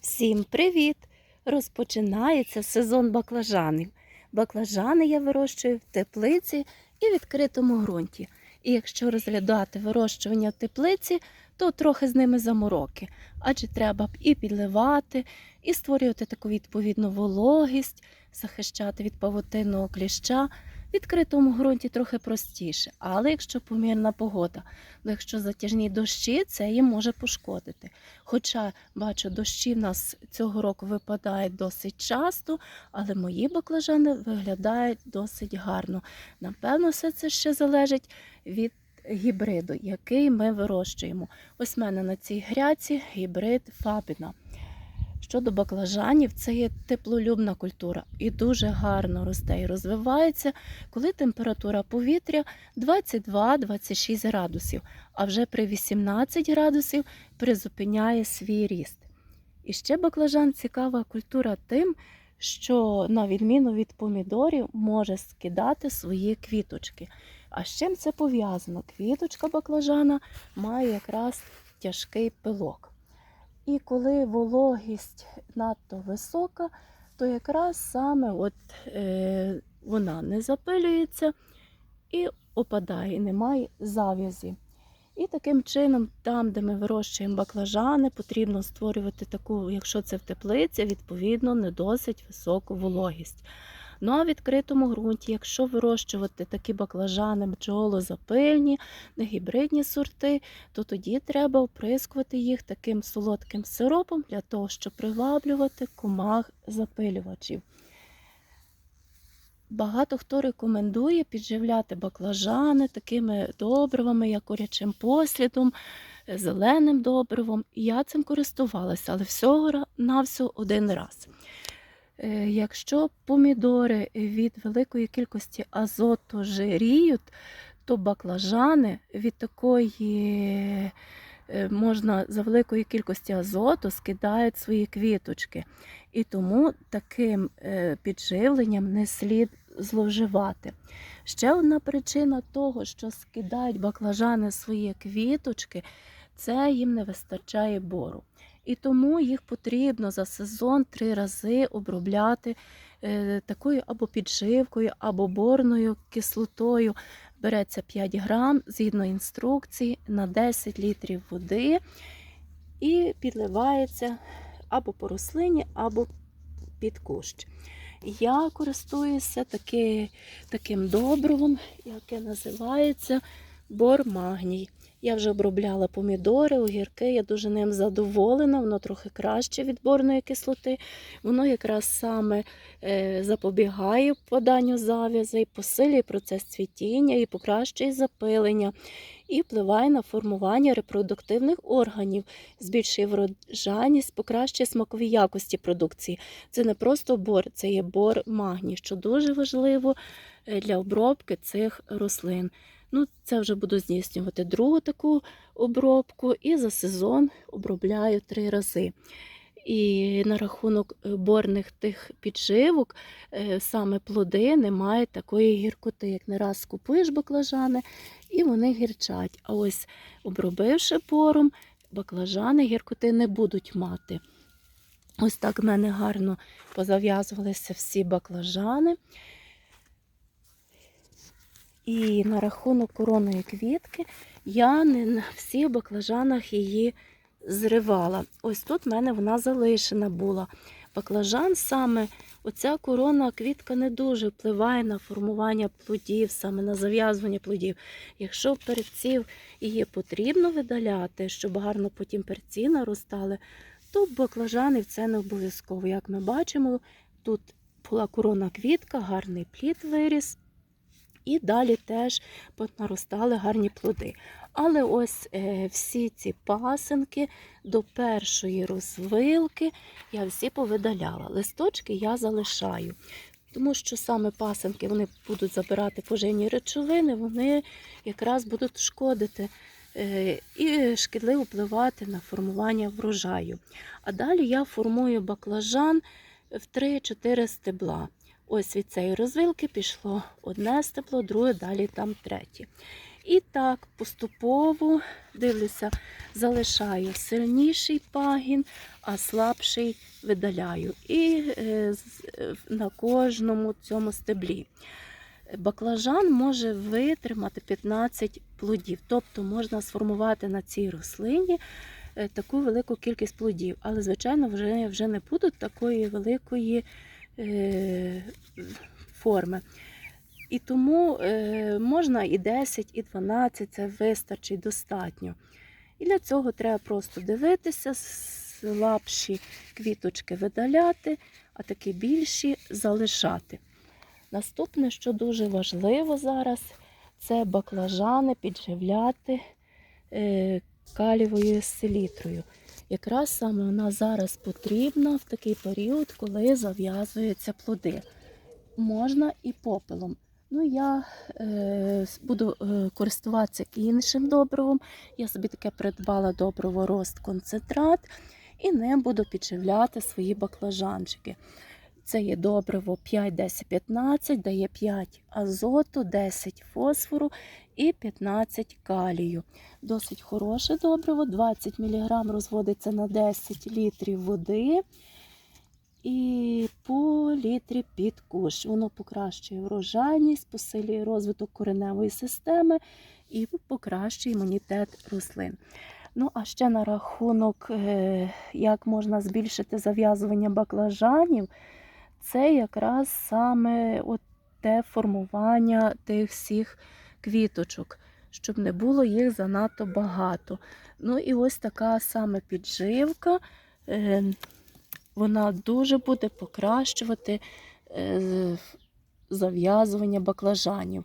Всім привіт! Розпочинається сезон баклажанів. Баклажани я вирощую в теплиці і відкритому ґрунті. І якщо розглядати вирощування в теплиці, то трохи з ними замороки, адже треба б і підливати, і створювати таку відповідну вологість, захищати від павутинного кліща. Відкритому ґрунті трохи простіше, але якщо помірна погода, ну якщо затяжні дощі, це їм може пошкодити. Хоча бачу, дощі в нас цього року випадають досить часто, але мої баклажани виглядають досить гарно. Напевно, все це ще залежить від гібриду, який ми вирощуємо. Ось в мене на цій гряці гібрид Фабіна. Щодо баклажанів, це є теплолюбна культура і дуже гарно росте і розвивається, коли температура повітря 22-26 градусів, а вже при 18 градусів призупиняє свій ріст. І ще баклажан цікава культура тим, що, на відміну від помідорів, може скидати свої квіточки. А з чим це пов'язано? Квіточка баклажана має якраз тяжкий пилок. І коли вологість надто висока, то якраз саме от, е, вона не запилюється і опадає, немає зав'язі. І таким чином, там, де ми вирощуємо баклажани, потрібно створювати таку, якщо це в теплиці, відповідно, не досить високу вологість. Ну а в відкритому ґрунті, якщо вирощувати такі баклажани бджолозапильні, не гібридні сорти, то тоді треба оприскувати їх таким солодким сиропом для того, щоб приваблювати комах запилювачів. Багато хто рекомендує підживляти баклажани такими добривами, як курячим послідом, зеленим добривом. І я цим користувалася, але всього на всього один раз. Е, Якщо помідори від великої кількості азоту жиріють, то баклажани від такої е, можна за великої кількості азоту скидають свої квіточки. І тому таким е, підживленням не слід зловживати. Ще одна причина того, що скидають баклажани свої квіточки, це їм не вистачає бору. І тому їх потрібно за сезон три рази обробляти е, такою або підживкою, або борною кислотою. Береться 5 грам згідно інструкції на 10 літрів води і підливається або по рослині, або під кущ. Я користуюся таки, таким добривом, яке називається бормагній. Я вже обробляла помідори, огірки, я дуже ним задоволена, воно трохи краще від борної кислоти. Воно якраз саме е, запобігає впаданню зав'язей, посилює процес цвітіння і покращує запилення, і впливає на формування репродуктивних органів, збільшує врожайність, покращує смакові якості продукції. Це не просто бор, це є бор магній, що дуже важливо е, для обробки цих рослин. Ну, це вже буду здійснювати другу таку обробку і за сезон обробляю три рази. І на рахунок е, борних тих підживок, е, саме плоди не мають такої гіркоти, як не раз купуєш баклажани, і вони гірчать. А ось обробивши пором, баклажани гіркоти не будуть мати. Ось так в мене гарно позав'язувалися всі баклажани. І на рахунок короної квітки я не на всіх баклажанах її зривала. Ось тут в мене вона залишена була. Баклажан саме, оця корона квітка не дуже впливає на формування плодів, саме на зав'язування плодів. Якщо перців її потрібно видаляти, щоб гарно потім перці наростали, то баклажанів це не обов'язково. Як ми бачимо, тут була корона квітка, гарний плід виріс. І далі теж наростали гарні плоди. Але ось е, всі ці пасинки до першої розвилки я всі повидаляла. Листочки я залишаю, тому що саме пасинки вони будуть забирати поживні речовини, вони якраз будуть шкодити е, і шкідливо впливати на формування врожаю. А далі я формую баклажан в 3-4 стебла. Ось від цієї розвилки пішло одне степло, друге, далі там третє. І так поступово дивлюся, залишаю сильніший пагін, а слабший видаляю. І е, е, на кожному цьому стеблі. Баклажан може витримати 15 плодів, тобто можна сформувати на цій рослині е, таку велику кількість плодів. Але, звичайно, вже, вже не будуть такої великої форми. І тому е, можна і 10, і 12, це вистачить достатньо. І для цього треба просто дивитися, слабші квіточки видаляти, а такі більші залишати. Наступне, що дуже важливо зараз, це баклажани підживляти е, калієвою селітрою. Якраз саме вона зараз потрібна в такий період, коли зав'язуються плоди. Можна і попелом. Ну, я е, буду е, користуватися іншим добривом. Я собі таке придбала добриво рост концентрат і ним буду підживляти свої баклажанчики. Це є добриво 5, 10, 15, дає 5 азоту, 10 фосфору і 15 калію. Досить хороше добриво, 20 мг розводиться на 10 літрів води і по літрі під кущ. Воно покращує врожайність, посилює розвиток кореневої системи і покращує імунітет рослин. Ну, а ще на рахунок, е, як можна збільшити зав'язування баклажанів, це якраз саме от те формування тих всіх квіточок, щоб не було їх занадто багато. Ну і ось така саме підживка. е, Вона дуже буде покращувати е, зав'язування баклажанів.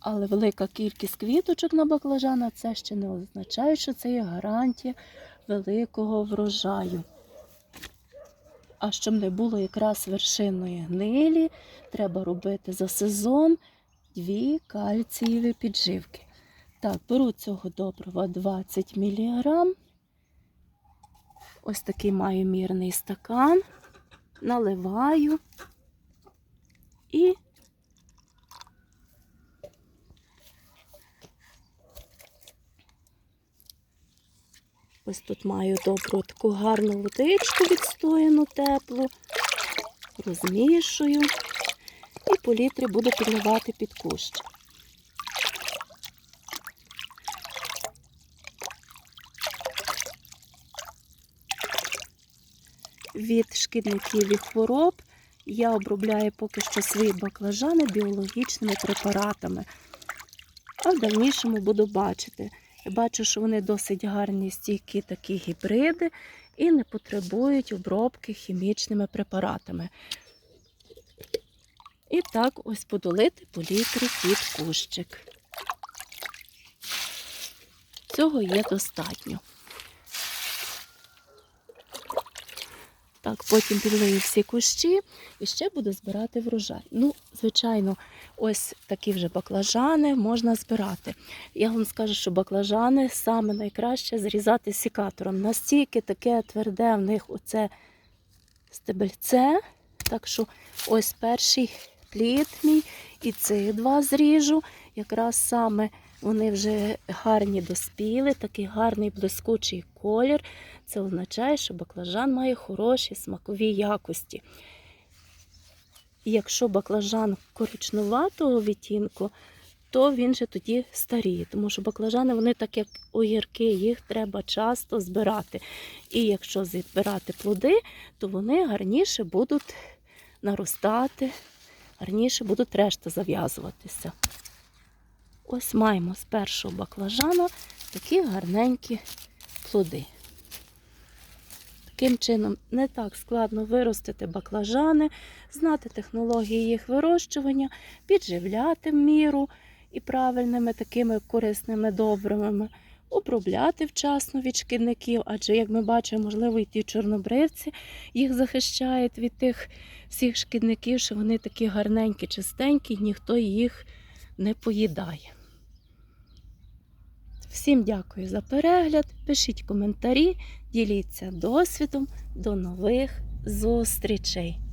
Але велика кількість квіточок на баклажана це ще не означає, що це є гарантія великого врожаю. А щоб не було якраз вершинної гнилі, треба робити за сезон дві кальцієві підживки. Так, беру цього добрива 20 мг. Ось такий маю мірний стакан, наливаю і ось тут маю добру таку гарну водичку відстояну теплу, розмішую і по літрі буду підливати під кущ. від шкідників і хвороб я обробляю поки що свої баклажани біологічними препаратами. А в дальнішому буду бачити. Бачу, що вони досить гарні, стійкі такі гібриди і не потребують обробки хімічними препаратами. І так ось подолити лити по літрі під кущик. Цього є достатньо. Так, потім підлию всі кущі і ще буду збирати врожай. Ну, звичайно, ось такі вже баклажани можна збирати. Я вам скажу, що баклажани саме найкраще зрізати сікатором. Настільки таке тверде в них оце стебельце. Так що ось перший плід мій і цих два зріжу. Якраз саме вони вже гарні доспіли, такий гарний блискучий колір. Це означає, що баклажан має хороші смакові якості. Якщо баклажан коричнуватого відтінку, то він же тоді старіє, тому що баклажани, вони так як огірки, їх треба часто збирати. І якщо збирати плоди, то вони гарніше будуть наростати, гарніше будуть решта зав'язуватися. Ось маємо з першого баклажана такі гарненькі плоди. Таким чином, не так складно виростити баклажани, знати технології їх вирощування, підживляти в міру і правильними такими корисними добривами, обробляти вчасно від шкідників, адже, як ми бачимо, можливо, і ті чорнобривці їх захищають від тих всіх шкідників, що вони такі гарненькі, чистенькі, ніхто їх не поїдає. Всім дякую за перегляд. Пишіть коментарі, діліться досвідом. До нових зустрічей!